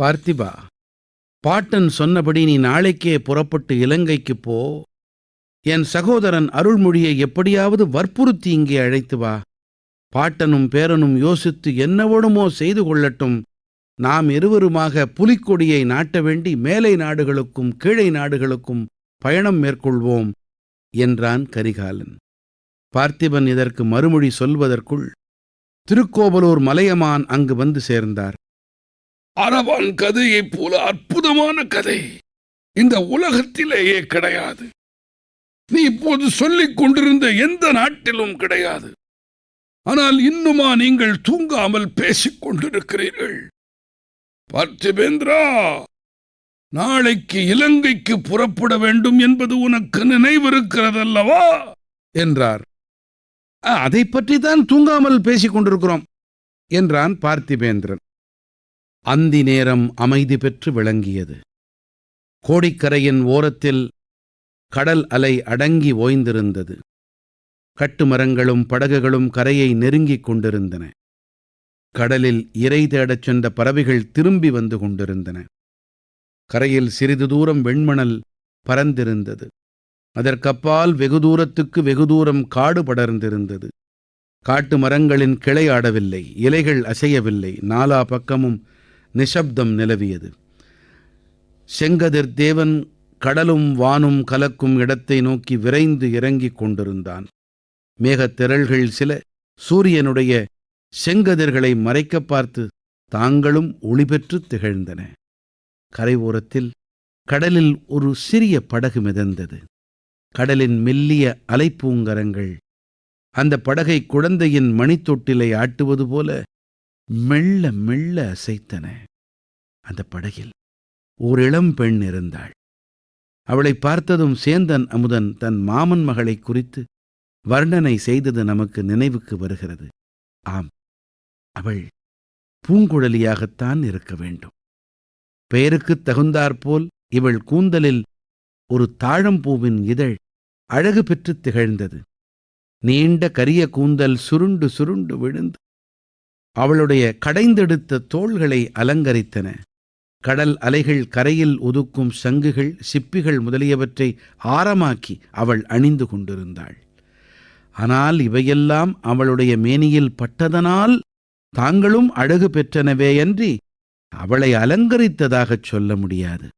பார்த்திபா பாட்டன் சொன்னபடி நீ நாளைக்கே புறப்பட்டு இலங்கைக்குப் போ. என் சகோதரன் அருள்மொழியை எப்படியாவது வற்புறுத்தி இங்கே அழைத்து வா. பாட்டனும் பேரனும் யோசித்து என்னவொடுமோ செய்து கொள்ளட்டும். நாம் இருவருமாக புலிக்கொடியை நாட்ட வேண்டி மேலை நாடுகளுக்கும் கீழை நாடுகளுக்கும் பயணம் மேற்கொள்வோம் என்றான் கரிகாலன். பார்த்திபன் இதற்கு மறுமொழி சொல்வதற்குள் திருக்கோவலூர் மலையமான் அங்கு வந்து சேர்ந்தார். அரவான் கதையைப் போல அற்புதமான கதை. இந்த உலகத்திலேயே கிடையாது. நீ இப்போது சொல்லிக் கொண்டிருந்த எந்த நாட்டிலும் கிடையாது. ஆனால் இன்னுமா நீங்கள் தூங்காமல் பேசிக் கொண்டிருக்கிறீர்கள். பார்த்திபேந்திரா நாளைக்கு இலங்கைக்கு புறப்பட வேண்டும் என்பது உனக்கு நினைவிருக்கிறதல்லவா? என்றார். "ஆ, பற்றி தான் தூங்காமல் பேசிக் கொண்டிருக்கிறோம் என்றான் பார்த்திபேந்திரன். அந்தி நேரம் அமைதி பெற்று விளங்கியது. கோடிக்கரையின் ஓரத்தில் கடல் அலை அடங்கி ஓய்ந்திருந்தது. கட்டுமரங்களும் படகுகளும் கரையை நெருங்கிக் கொண்டிருந்தன. கடலில் இரை தேடச் சென்ற பறவைகள் திரும்பி வந்து கொண்டிருந்தன. கரையில் சிறிது தூரம் வெண்மணல் பறந்திருந்தது. அதற்கப்பால் வெகு தூரத்துக்கு வெகு தூரம் காடு படர்ந்திருந்தது. காட்டு மரங்களின் கிளை ஆடவில்லை இலைகள் அசையவில்லை நாலா பக்கமும் நிசப்தம் நிலவியது. செங்கதிர் தேவன் கடலும் வானும் கலக்கும் இடத்தை நோக்கி விரைந்து இறங்கிக் கொண்டிருந்தான். மேகத்திரள்கள் சில சூரியனுடைய செங்கதிர்களை மறைக்கப் பார்த்து தாங்களும் ஒளிபெற்று திகழ்ந்தன. கரை ஓரத்தில் கடலில் ஒரு சிறிய படகு மிதந்தது. கடலின் மெல்லிய அலைப்பூங்கரங்கள் அந்த படகை குழந்தையின் மணித்தொட்டிலை ஆட்டுவது போல மெல்ல மெல்ல அசைத்தன. அந்த படகில் ஓர் இளம் பெண் இருந்தாள். அவளை பார்த்ததும் சேந்தன் அமுதன் தன் மாமன் மகளை குறித்து வர்ணனை செய்தது நமக்கு நினைவுக்கு வருகிறது. ஆம் அவள் பூங்குழலியாகத்தான் இருக்க வேண்டும். பெயருக்குத் தகுந்தாற்போல் இவள் கூந்தலில் ஒரு தாழம்பூவின் இதழ் அழகு பெற்றுத் திகழ்ந்தது. நீண்ட கரிய கூந்தல் சுருண்டு சுருண்டு விழுந்து அவளுடைய கடைந்தெடுத்த தோள்களை அலங்கரித்தன. கடல் அலைகள் கரையில் ஒதுக்கும் சங்குகள் சிப்பிகள் முதலியவற்றை ஆரமாக்கி அவள் அணிந்து கொண்டிருந்தாள். ஆனால் இவையெல்லாம் அவளுடைய மேனியில் பட்டதனால் தாங்களும் அழகு பெற்றனவேயன்றி அவளை அலங்கரித்ததாகச் சொல்ல முடியாது.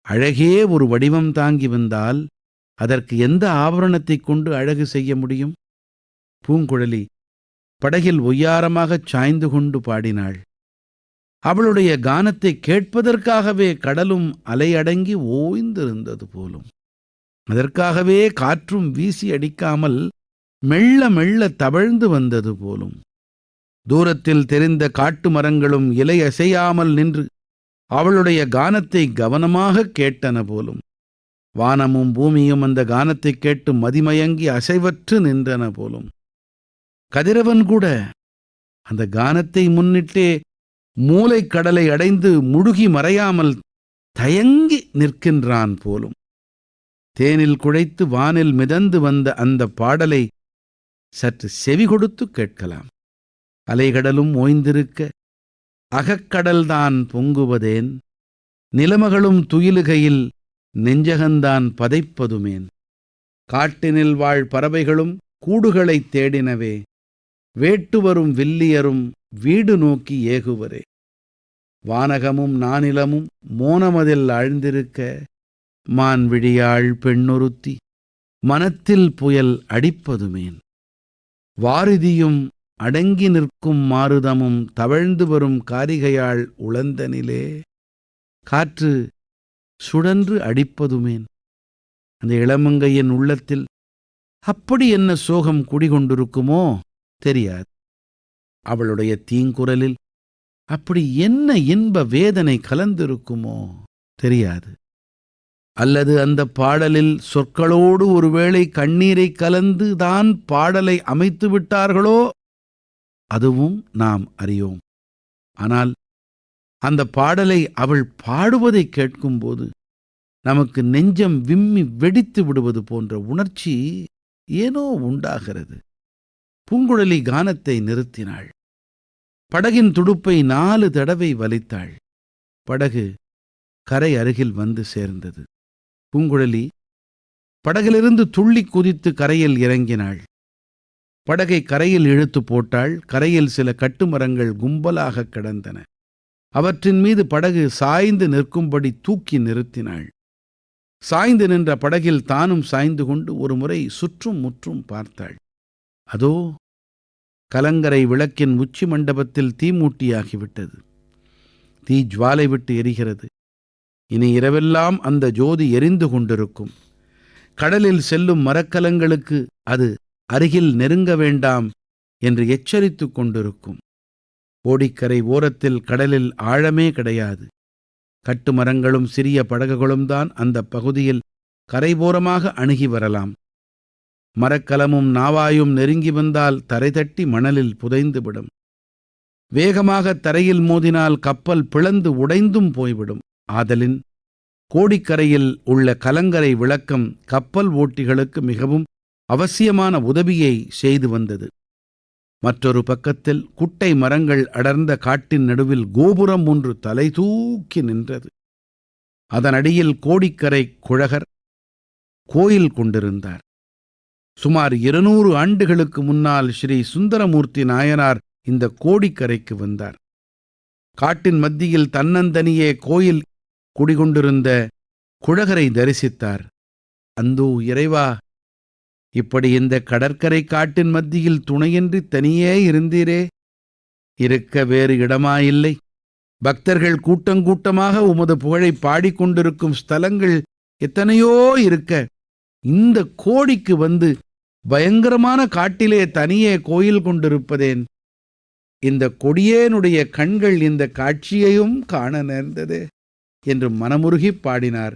அழகே ஒரு வடிவம் தாங்கி வந்தால் அதற்கு எந்த ஆபரணத்தைக் கொண்டு அழகு செய்ய முடியும்? பூங்குழலி படகில் ஒய்யாரமாகச் சாய்ந்து கொண்டு பாடினாள். அவளுடைய கானத்தை கேட்பதற்காகவே கடலும் அலையடங்கி ஓய்ந்திருந்தது போலும். அதற்காகவே காற்றும் வீசி அடிக்காமல் மெல்ல மெல்ல தவழ்ந்து வந்தது போலும். தூரத்தில் தெரிந்த காட்டு மரங்களும் இலை அசையாமல் நின்று அவளுடைய கானத்தை கவனமாகக் கேட்டன போலும். வானமும் பூமியும் அந்த கானத்தைக் கேட்டு மதிமயங்கி அசைவற்று நின்றன போலும். கதிரவன் கூட அந்த கானத்தை முன்னிட்டே மூளைக்கடலை அடைந்து முழுகி மறையாமல் தயங்கி நிற்கின்றான் போலும். தேனில் குழைத்து வானில் மிதந்து வந்த அந்த பாடலை சற்று செவி கொடுத்து கேட்கலாம். அலைகடலும் ஓய்ந்திருக்க அகக்கடல்தான் பொங்குவதேன்? நிலமகளும் துயிலுகையில் நெஞ்சகந்தான் பதைப்பதுமேன்? காட்டினில் வாழ் பறவைகளும் கூடுகளைத் தேடினவே? வேட்டுவரும் வில்லியரும் வீடு நோக்கி ஏகுவரே. வானகமும் நானிலமும் மோனமதில் ஆழ்ந்திருக்க மான் விழியாள் பெண்ணொருத்தி மனத்தில் புயல் அடிப்பதுமேன். வாரிதியும் அடங்கி நிற்கும் மாருதமும் தவழ்ந்து வரும் காரிகையாள் உழந்தனிலே காற்று சுழன்று அடிப்பதுமேன். அந்த இளமங்கையின் உள்ளத்தில் அப்படி என்ன சோகம் குடிகொண்டிருக்குமோ? தெரியாது. அவளுடைய தீங்குரலில் அப்படி என்ன இன்ப வேதனை கலந்திருக்குமோ தெரியாது. அல்லது அந்த பாடலில் சொற்களோடு ஒருவேளை கண்ணீரை கலந்து தான் பாடலை அமைத்து விட்டார்களோ? அதுவும் நாம் அறியோம். ஆனால் அந்த பாடலை அவள் பாடுவதை கேட்கும்போது நமக்கு நெஞ்சம் விம்மி வெடித்து விடுவது போன்ற உணர்ச்சி ஏனோ உண்டாகிறது. பூங்குழலி கானத்தை நிறுத்தினாள். படகின் துடுப்பை நாலு தடவை வலித்தாள். படகு கரை அருகில் வந்து சேர்ந்தது. பூங்குழலி படகிலிருந்து துள்ளி குதித்து கரையில் இறங்கினாள். படகை கரையில் இழுத்து போட்டாள். கரையில் சில கட்டுமரங்கள் கும்பலாக கிடந்தன. அவற்றின் மீது படகு சாய்ந்து நிற்கும்படி தூக்கி நிறுத்தினாள். சாய்ந்து நின்ற படகில் தானும் சாய்ந்து கொண்டு ஒரு முறை சுற்றும் முற்றும் பார்த்தாள். அதோ கலங்கரை விளக்கின் உச்சி மண்டபத்தில் தீமூட்டியாகிவிட்டது தீ ஜுவாலை விட்டு எரிகிறது. இனி இரவெல்லாம் அந்த ஜோதி எரிந்து கொண்டிருக்கும். கடலில் செல்லும் மரக்கலங்களுக்கு அது அருகில் நெருங்க வேண்டாம் என்று எச்சரித்துக் கொண்டிருக்கும். கோடிக்கரை ஓரத்தில் கடலில் ஆழமே கிடையாது. கட்டுமரங்களும் சிறிய படகுகளும் தான் அந்த பகுதியில் கரைபோரமாக அணுகி வரலாம். மரக்கலமும் நாவாயும் நெருங்கி வந்தால் தரை தட்டி மணலில் புதைந்துவிடும். வேகமாக தரையில் மோதினால் கப்பல் பிளந்து உடைந்தும் போய்விடும். ஆதலின் கோடிக்கரையில் உள்ள கலங்கரை விளக்கம் கப்பல் ஓட்டிகளுக்கு மிகவும் அவசியமான உதவியை செய்து வந்தது. மற்றொரு பக்கத்தில் குட்டை மரங்கள் அடர்ந்த காட்டின் நடுவில் கோபுரம் ஒன்று தலை தூக்கி நின்றது. அதனடியில் கோடிக்கரை குழகர் கோயில் கொண்டிருந்தார். சுமார் இருநூறு ஆண்டுகளுக்கு முன்னால் ஸ்ரீ சுந்தரமூர்த்தி நாயனார் இந்த கோடிக்கரைக்கு வந்தார். காட்டின் மத்தியில் தன்னந்தனியே கோயில் குடிகொண்டிருந்த குழகரை தரிசித்தார். அந்தோ இறைவா இப்படி இந்த கடற்கரை காட்டின் மத்தியில் துணையின்றி தனியே இருந்தீரே? இருக்க வேறு இடமாயில்லை பக்தர்கள் கூட்டங்கூட்டமாக உமது புகழை பாடிக்கொண்டிருக்கும் ஸ்தலங்கள் எத்தனையோ இருக்க. இந்த கோடிக்கு வந்து பயங்கரமான காட்டிலே தனியே கோயில் கொண்டிருப்பதேன். இந்த கொடியேனுடைய கண்கள் இந்த காட்சியையும் காண நேர்ந்தது என்று மனமுருகிப் பாடினார்.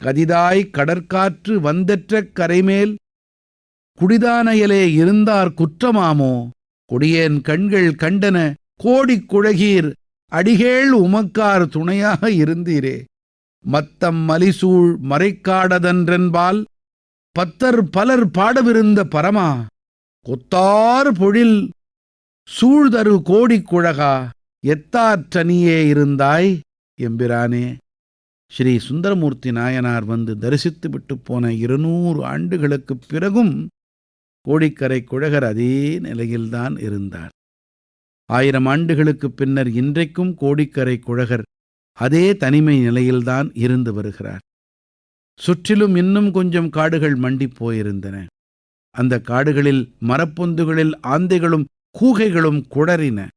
கதிதாய் கடற்காற்று வந்தற்ற கரைமேல் குடிதானையலே இருந்தார் குற்றமாமோ? கொடியேன் கண்கள் கண்டன கோடிக் குழகீர் அடிகேள் உமக்கார் துணையாக இருந்தீரே. மத்தம் மலிசூழ் மறைக்காடதன்றென்பால் பத்தர் பலர் பாடவிருந்த பரமா கொத்தார் பொழில் சூழ்தரு கோடிக் குழகா எத்தாற்றனியே இருந்தாய் எம்பிரானே. ஸ்ரீ சுந்தரமூர்த்தி நாயனார் வந்து தரிசித்து விட்டு போன இருநூறு ஆண்டுகளுக்குப் பிறகும் கோடிக்கரை குழகர் அதே நிலையில்தான் இருந்தார். ஆயிரம் ஆண்டுகளுக்குப் பின்னர் இன்றைக்கும் கோடிக்கரை குழகர் அதே தனிமை நிலையில்தான் இருந்து வருகிறார். சுற்றிலும் இன்னும் கொஞ்சம் காடுகள் மண்டிப் போயிருந்தன. அந்த காடுகளில் மரப்பொந்துகளில் ஆந்தைகளும் கூகைகளும் குடறின.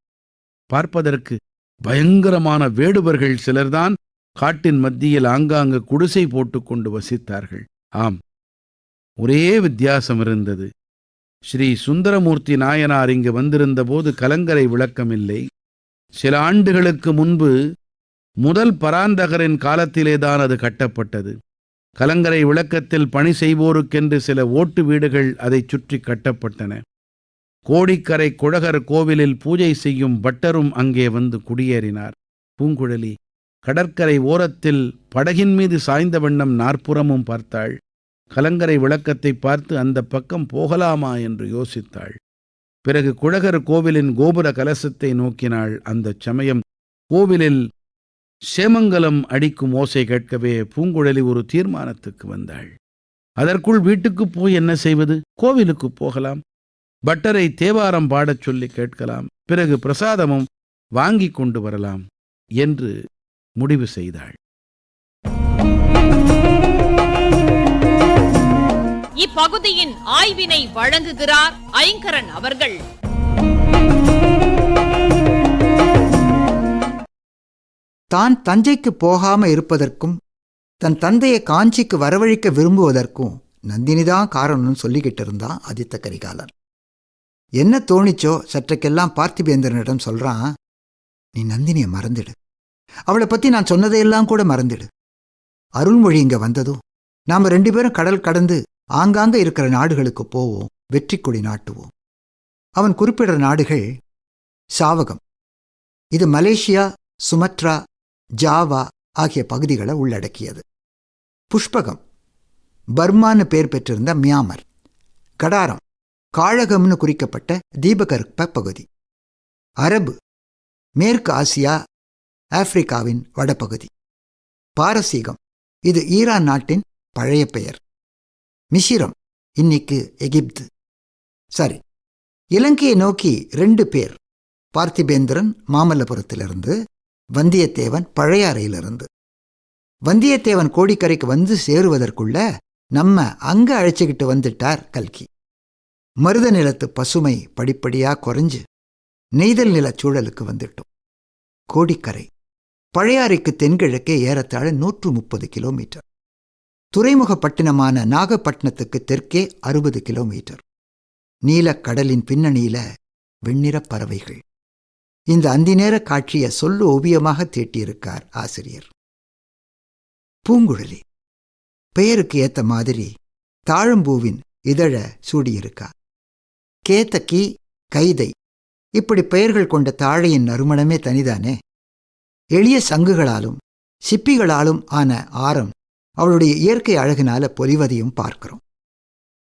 பார்ப்பதற்கு பயங்கரமான வேடுவர்கள் சிலர்தான் காட்டின் மத்தியில் ஆங்காங்கு குடிசை போட்டுக்கொண்டு வசித்தார்கள். ஆம் ஒரே வித்தியாசம் இருந்தது. ஸ்ரீ சுந்தரமூர்த்தி நாயனார் இங்கு வந்திருந்த போது கலங்கரை விளக்கமில்லை. சில ஆண்டுகளுக்கு முன்பு முதல் பராந்தகரின் காலத்திலேதான் அது கட்டப்பட்டது. கலங்கரை விளக்கத்தில் பணி செய்வோருக்கென்று சில ஓட்டு வீடுகள் அதைச் சுற்றி கட்டப்பட்டன. கோடிக்கரை குழகர் கோவிலில் பூஜை செய்யும் பட்டரும் அங்கே வந்து குடியேறினார். பூங்குழலி கடற்கரை ஓரத்தில் படகின் மீது சாய்ந்த வண்ணம் நாற்புறமும் பார்த்தாள். கலங்கரை விளக்கத்தை பார்த்து அந்த பக்கம் போகலாமா என்று யோசித்தாள். பிறகு குழகர் கோவிலின் கோபுர கலசத்தை நோக்கினாள். அந்தச் சமயம் கோவிலில் சேமங்கலம் அடிக்கும் ஓசை கேட்கவே பூங்குழலி ஒரு தீர்மானத்துக்கு வந்தாள். அதற்குள் வீட்டுக்குப் போய் என்ன செய்வது? கோவிலுக்குப் போகலாம். பட்டரை தேவாரம் பாடச் சொல்லி கேட்கலாம். பிறகு பிரசாதமும் வாங்கி கொண்டு வரலாம் என்று முடிவு செய்தாள். இப்பகுதியின் ஆய்வினை வழங்குகிறார் ஐங்கரன் அவர்கள். தான் தஞ்சைக்கு போகாம இருப்பதற்கும் தன் தந்தையை காஞ்சிக்கு வரவழைக்க விரும்புவதற்கும் நந்தினிதான் காரணம்னு சொல்லிக்கிட்டு இருந்தான் ஆதித்த கரிகாலன். என்ன தோணிச்சோ சற்றைக்கெல்லாம் பார்த்திபேந்திரனிடம் சொல்றான் நீ நந்தினியை மறந்துடு. அவளை பத்தி நான் சொன்னதையெல்லாம் கூட மறந்துடு. அருள்மொழி இங்க வந்ததும் நாம ரெண்டு பேரும் கடல் கடந்து ஆங்காங்க இருக்கிற நாடுகளுக்கு போவோம் வெற்றி கொடி நாட்டுவோம் அவன் குறிப்பிடுற நாடுகள் சாவகம். இது மலேசியா சுமத்ரா ஜாவா ஆகிய பகுதிகளை உள்ளடக்கியது. புஷ்பகம். பர்மான்னு பேர் பெற்றிருந்த மியாமர். கடாரம். காழகம்னு குறிக்கப்பட்ட தீபகற்ப பகுதி. அரபு. மேற்கு ஆசியா ஆப்பிரிக்காவின் வடபகுதி. பாரசீகம். இது ஈரான் நாட்டின் பழைய பெயர். மிஷிரம். இன்னைக்கு எகிப்து. சரி. இலங்கையை நோக்கி ரெண்டு பேர். பார்த்திபேந்திரன் மாமல்லபுரத்திலிருந்து வந்தியத்தேவன் பழையாறையிலிருந்து வந்தியத்தேவன் கோடிக்கரைக்கு வந்து சேருவதற்குள்ள நம்ம அங்க அழைச்சிக்கிட்டு வந்துட்டார் கல்கி. மருத நிலத்து பசுமை படிப்படியா குறைஞ்சு நெய்தல் நிலச் சூழலுக்கு வந்துட்டோம். கோடிக்கரை. பழையாறைக்கு தென்கிழக்கே ஏறத்தாழ நூற்று முப்பது கிலோமீட்டர். துறைமுகப்பட்டினமான நாகப்பட்டினத்துக்கு தெற்கே அறுபது கிலோமீட்டர். நீலக்கடலின் பின்னணியில வெண்ணிறப் பறவைகள். இந்த அந்திநேர காட்சியை சொல்லு ஓவியமாக தீட்டியிருக்கார் ஆசிரியர். பூங்குழலி. பெயருக்கு ஏத்த மாதிரி தாழம்பூவின் இதழ சூடியிருக்கா. கேத்தக்கி கைதை. இப்படி பெயர்கள் கொண்ட தாழையின் நறுமணமே தனிதானே. எளிய சங்குகளாலும் சிப்பிகளாலும் ஆன ஆரம் அவளுடைய இயற்கை அழகினால பொலிவதையும் பார்க்கிறோம்.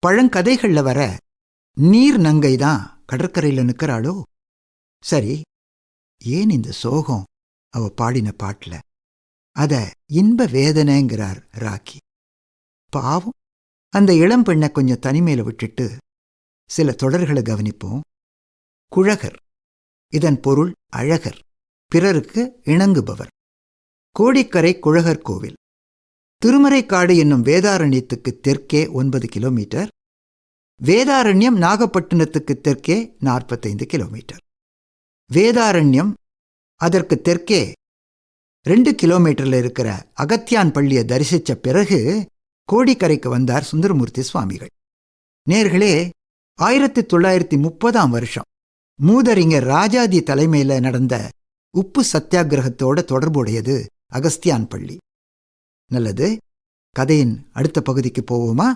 பழங்கதைகள்ல வர நீர் நங்கை தான் கடற்கரையில நிற்கிறாளோ? சரி ஏன் இந்த சோகம்? அவ பாடின பாட்டுல. அத இன்ப வேதனைங்கிறார் ராக்கி. பாவம். அந்த இளம் பெண்ணை கொஞ்சம் தனிமையில விட்டுட்டு சில தொடர்களை கவனிப்போம். குழகர். இதன் பொருள் அழகர். பிறருக்கு இணங்குபவர். கோடிக்கரை குழகர் கோவில். திருமறைக்காடு என்னும் வேதாரண்யத்துக்கு தெற்கே ஒன்பது கிலோமீட்டர். வேதாரண்யம் நாகப்பட்டினத்துக்கு தெற்கே நாற்பத்தைந்து கிலோமீட்டர். வேதாரண்யம் அதற்கு தெற்கே ரெண்டு கிலோமீட்டர்ல இருக்கிற அகத்தியான் பள்ளியை தரிசிச்ச பிறகு கோடிக்கரைக்கு வந்தார் சுந்தரமூர்த்தி சுவாமிகள். நேர்களே ஆயிரத்தி தொள்ளாயிரத்தி முப்பதாம் வருஷம். மூதறிஞர் ராஜாதி தலைமையில நடந்த உப்பு சத்தியாகிரகத்தோட தொடர்புடையது அகஸ்தியான் பள்ளி. நல்லது கதையின் அடுத்த பகுதிக்கு போவோமா?